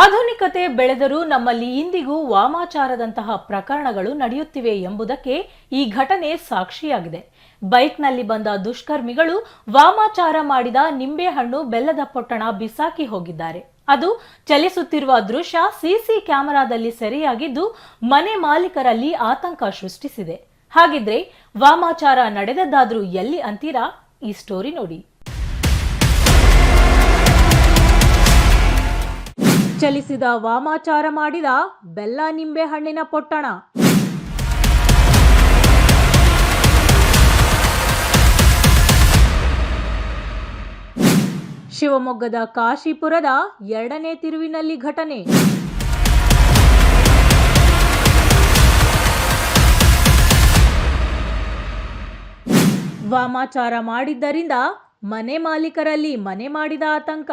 ಆಧುನಿಕತೆ ಬೆಳೆದರೂ ನಮ್ಮಲ್ಲಿ ಇಂದಿಗೂ ವಾಮಾಚಾರದಂತಹ ಪ್ರಕರಣಗಳು ನಡೆಯುತ್ತಿವೆ ಎಂಬುದಕ್ಕೆ ಈ ಘಟನೆ ಸಾಕ್ಷಿಯಾಗಿದೆ. ಬೈಕ್ನಲ್ಲಿ ಬಂದ ದುಷ್ಕರ್ಮಿಗಳು ವಾಮಾಚಾರ ಮಾಡಿದ ನಿಂಬೆಹಣ್ಣು ಬೆಲ್ಲದ ಪೊಟ್ಟಣ ಬಿಸಾಕಿ ಹೋಗಿದ್ದಾರೆ. ಅದು ಚಲಿಸುತ್ತಿರುವ ದೃಶ್ಯ ಸಿಸಿ ಕ್ಯಾಮೆರಾದಲ್ಲಿ ಸೆರೆಯಾಗಿದ್ದು ಮನೆ ಮಾಲೀಕರಲ್ಲಿ ಆತಂಕ ಸೃಷ್ಟಿಸಿದೆ. ಹಾಗಿದ್ರೆ ವಾಮಾಚಾರ ನಡೆದದ್ದಾದ್ರೂ ಎಲ್ಲಿ ಅಂತೀರಾ? ಈ ಸ್ಟೋರಿ ನೋಡಿ. ಚಲಿಸಿದ ವಾಮಾಚಾರ ಮಾಡಿದ ಬೆಲ್ಲ ನಿಂಬೆ ಹಣ್ಣಿನ ಪೊಟ್ಟಣ. ಶಿವಮೊಗ್ಗದ ಕಾಶಿಪುರದ ಎರಡನೇ ತಿರುವಿನಲ್ಲಿ ಘಟನೆ. ವಾಮಾಚಾರ ಮಾಡಿದ್ದರಿಂದ ಮನೆ ಮಾಲೀಕರಲ್ಲಿ ಮನೆ ಮಾಡಿದ ಆತಂಕ.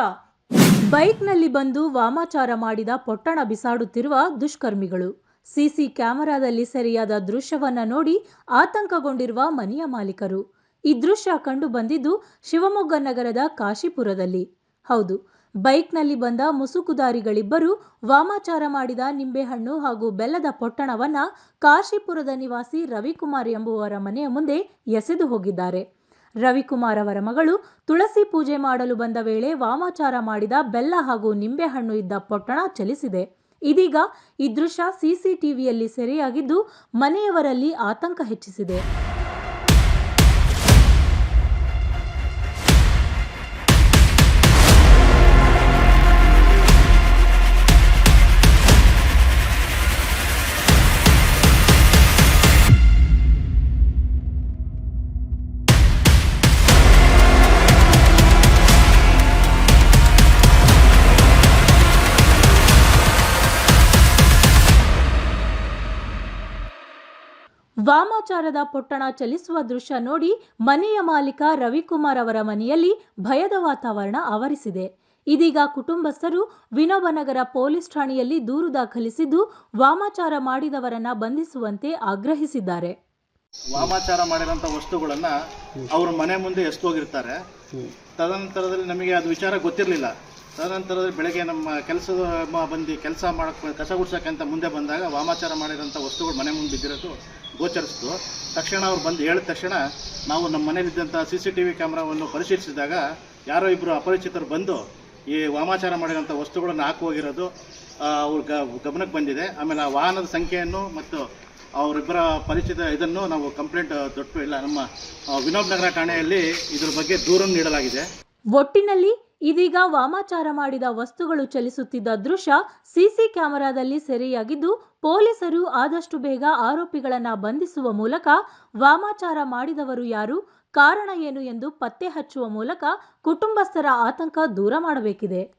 ಬೈಕ್ನಲ್ಲಿ ಬಂದು ವಾಮಾಚಾರ ಮಾಡಿದ ಪೊಟ್ಟಣ ಬಿಸಾಡುತ್ತಿರುವ ದುಷ್ಕರ್ಮಿಗಳು. ಸಿಸಿ ಕ್ಯಾಮೆರಾದಲ್ಲಿ ಸೆರೆಯಾದ ದೃಶ್ಯವನ್ನ ನೋಡಿ ಆತಂಕಗೊಂಡಿರುವ ಮನೆಯ ಮಾಲೀಕರು. ಈ ದೃಶ್ಯ ಕಂಡು ಬಂದಿದ್ದು ಶಿವಮೊಗ್ಗ ನಗರದ ಕಾಶಿಪುರದಲ್ಲಿ. ಹೌದು, ಬೈಕ್ನಲ್ಲಿ ಬಂದ ಮುಸುಕುದಾರಿಗಳಿಬ್ಬರು ವಾಮಾಚಾರ ಮಾಡಿದ ನಿಂಬೆಹಣ್ಣು ಹಾಗೂ ಬೆಲ್ಲದ ಪೊಟ್ಟಣವನ್ನ ಕಾಶಿಪುರದ ನಿವಾಸಿ ರವಿಕುಮಾರ್ ಎಂಬುವರ ಮನೆಯ ಮುಂದೆ ಎಸೆದು ಹೋಗಿದ್ದಾರೆ. ರವಿಕುಮಾರ್ ಅವರ ಮಗಳು ತುಳಸಿ ಪೂಜೆ ಮಾಡಲು ಬಂದ ವೇಳೆ ವಾಮಾಚಾರ ಮಾಡಿದ ಬೆಲ್ಲ ಹಾಗೂ ನಿಂಬೆಹಣ್ಣು ಇದ್ದ ಪೊಟ್ಟಣ ಚಲಿಸಿದೆ. ಇದೀಗ ಈ ದೃಶ್ಯ ಸಿಸಿಟಿವಿಯಲ್ಲಿ ಸೆರೆಯಾಗಿದ್ದು ಮನೆಯವರಲ್ಲಿ ಆತಂಕ ಹೆಚ್ಚಿಸಿದೆ. ವಾಮಾಚಾರದ ಪೊಟ್ಟಣ ಚಲಿಸುವ ದೃಶ್ಯ ನೋಡಿ ಮನೆಯ ಮಾಲೀಕ ರವಿಕುಮಾರ್ ಅವರ ಮನೆಯಲ್ಲಿ ಭಯದ ವಾತಾವರಣ ಆವರಿಸಿದೆ. ಇದೀಗ ಕುಟುಂಬಸ್ಥರು ವಿನೋಬನಗರ ಪೊಲೀಸ್ ಠಾಣೆಯಲ್ಲಿ ದೂರು ದಾಖಲಿಸಿದ್ದು ವಾಮಾಚಾರ ಮಾಡಿದವರನ್ನ ಬಂಧಿಸುವಂತೆ ಆಗ್ರಹಿಸಿದ್ದಾರೆ. ವಾಮಾಚಾರ ಮಾಡಿರೋಂಥ ವಸ್ತುಗಳನ್ನ ಅವ್ರ ಮನೆ ಮುಂದೆ ಎಸ್ದೋಗಿರ್ತಾರೆ ತದನಂತರದಲ್ಲಿ ನಮಗೆ ಅದು ವಿಚಾರ ಗೊತ್ತಿರಲಿಲ್ಲ. ತದನಂತರದಲ್ಲಿ ಬೆಳಗ್ಗೆ ನಮ್ಮ ಕೆಲಸದ ಬಂದು ಕೆಲಸ ಮಾಡೋಕ್ಕೆ ಕಸ ಗುಡ್ಸಕ್ಕಂತ ಮುಂದೆ ಬಂದಾಗ ವಾಮಾಚಾರ ಮಾಡಿರೋಂಥ ವಸ್ತುಗಳು ಮನೆ ಮುಂದೆ ಬಿದ್ದಿರೋದು ಗೋಚರಿಸಿತು. ತಕ್ಷಣ ಅವ್ರು ಬಂದು ಹೇಳಿದ ತಕ್ಷಣ ನಾವು ನಮ್ಮ ಮನೇಲಿದ್ದಂಥ ಸಿ ಸಿ ಟಿ ವಿ ಕ್ಯಾಮ್ರಾವನ್ನು ಪರಿಶೀಲಿಸಿದಾಗ ಯಾರೋ ಇಬ್ಬರು ಅಪರಿಚಿತರು ಬಂದು ಈ ವಾಮಾಚಾರ ಮಾಡಿರೋಂಥ ವಸ್ತುಗಳನ್ನು ಹಾಕಿ ಹೋಗಿರೋದು ಅವ್ರ ಗಮನಕ್ಕೆ ಬಂದಿದೆ. ಆಮೇಲೆ ಆ ವಾಹನದ ಸಂಖ್ಯೆಯನ್ನು ಮತ್ತು ಅವರಿಬ್ಬರ ಪರಿಚಿತ ಇದನ್ನು ನಾವು ಕಂಪ್ಲೇಂಟ್ ದೊಡ್ಡ ಇಲ್ಲ, ನಮ್ಮ ವಿನೋದ್ ನಗರ ಠಾಣೆಯಲ್ಲಿ ಇದ್ರ ಬಗ್ಗೆ ದೂರನ್ನು ನೀಡಲಾಗಿದೆ. ಒಟ್ಟಿನಲ್ಲಿ ಇದೀಗ ವಾಮಾಚಾರ ಮಾಡಿದ ವಸ್ತುಗಳು ಚಲಿಸುತ್ತಿದ್ದ ದೃಶ್ಯ ಸಿಸಿ ಕ್ಯಾಮೆರಾದಲ್ಲಿ ಸೆರೆಯಾಗಿದ್ದು, ಪೊಲೀಸರು ಆದಷ್ಟು ಬೇಗ ಆರೋಪಿಗಳನ್ನ ಬಂಧಿಸುವ ಮೂಲಕ ವಾಮಾಚಾರ ಮಾಡಿದವರು ಯಾರು, ಕಾರಣ ಏನು ಎಂದು ಪತ್ತೆ ಹಚ್ಚುವ ಮೂಲಕ ಕುಟುಂಬಸ್ಥರ ಆತಂಕ ದೂರ ಮಾಡಬೇಕಿದೆ.